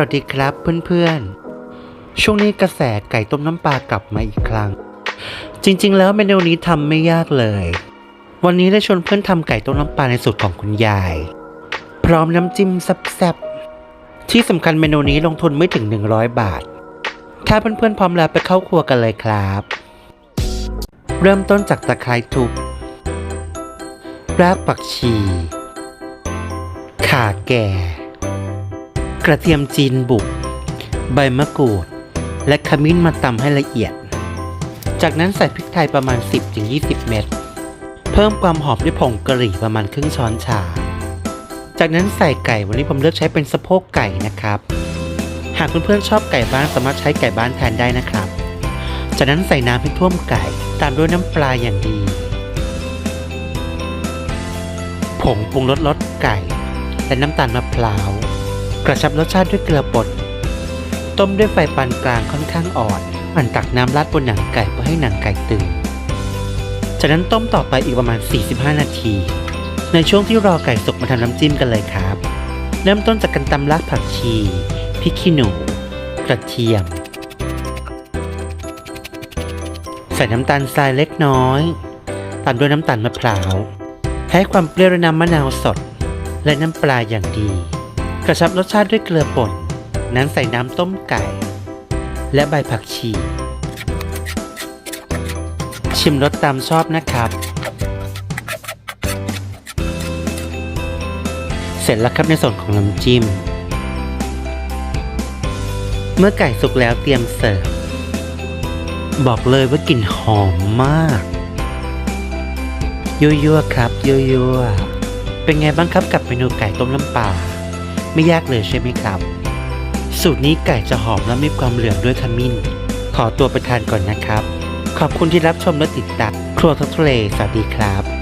วัสดีครับเพื่อนๆ ช่วงนี้กระแสไก่ต้มน้ำปลากลับมาอีกครั้ง จริงๆ แล้วเมนูนี้ทำไม่ยากเลย วันนี้ได้ชวนเพื่อนทำไก่ต้มน้ำปลาในสูตรของคุณยาย พร้อมน้ำจิ้มแซ่บๆ ที่สำคัญเมนูนี้ลงทุนไม่ถึง 100 บาท ถ้าเพื่อนๆ พร้อมแล้วไปเข้าครัวกันเลยครับ เริ่มต้นจากตะไคร้ทุบรากผักชี ข่าแก่ กระเทียมจีนบุก ใบมะกรูด และขมิ้นมาตำให้ละเอียด จากนั้นใส่พริกไทยประมาณ 10-20 เม็ด เพิ่มความหอมด้วยผงกะหรี่ประมาณครึ่งช้อนชา จากนั้นใส่ไก่วันนี้ผมเลือกใช้เป็นสะโพกไก่นะครับ หากเพื่อนๆชอบไก่บ้านสามารถใช้ไก่บ้านแทนได้นะครับ จากนั้นใส่น้ำให้ท่วมไก่ตามด้วยน้ำปลาอย่างดี ผงปรุงรสรสไก่ และน้ำตาลมะพร้าว กระชับรสชาติด้วยเกลือป่น ต้มด้วยไฟปานกลางค่อนข้างอ่อนหมันตักน้ำราดบนหนังไก่เพื่อให้หนังไก่ตื่นจากนั้นต้มต่อไปอีกประมาณ 45 นาที ในช่วงที่รอไก่สุกมาทำน้ำจิ้มกันเลยครับ เริ่มต้นจากการตำรากผักชีพริกขี้หนู กระเทียม ใส่น้ำตาลทรายเล็กน้อยตามด้วยน้ำตาลมะพร้าวให้ความเปรี้ยวด้วยน้ำมะนาวสด และน้ำปลาอย่างดี กระชับรสชาติด้วยเกลือป่น นั้นใส่น้ำต้มไก่ และใบผักชี ชิมรสตามชอบนะครับ เสร็จแล้วครับในส่วนของน้ำจิ้ม เมื่อไก่สุกแล้วเตรียมเสิร์ฟ บอกเลยว่ากลิ่นหอมมาก ยั่วๆครับยั่วๆเป็นไงบ้างครับกับเมนูไก่ต้มน้ำปลา ไม่ยากเลยใช่ไหมครับ สูตรนี้ไก่จะหอมและมีความเหลืองด้วยขมิ้น ขอตัวไปทานก่อนนะครับ ขอบคุณที่รับชมและติดตามครัวทักทะเลสวัสดีครับ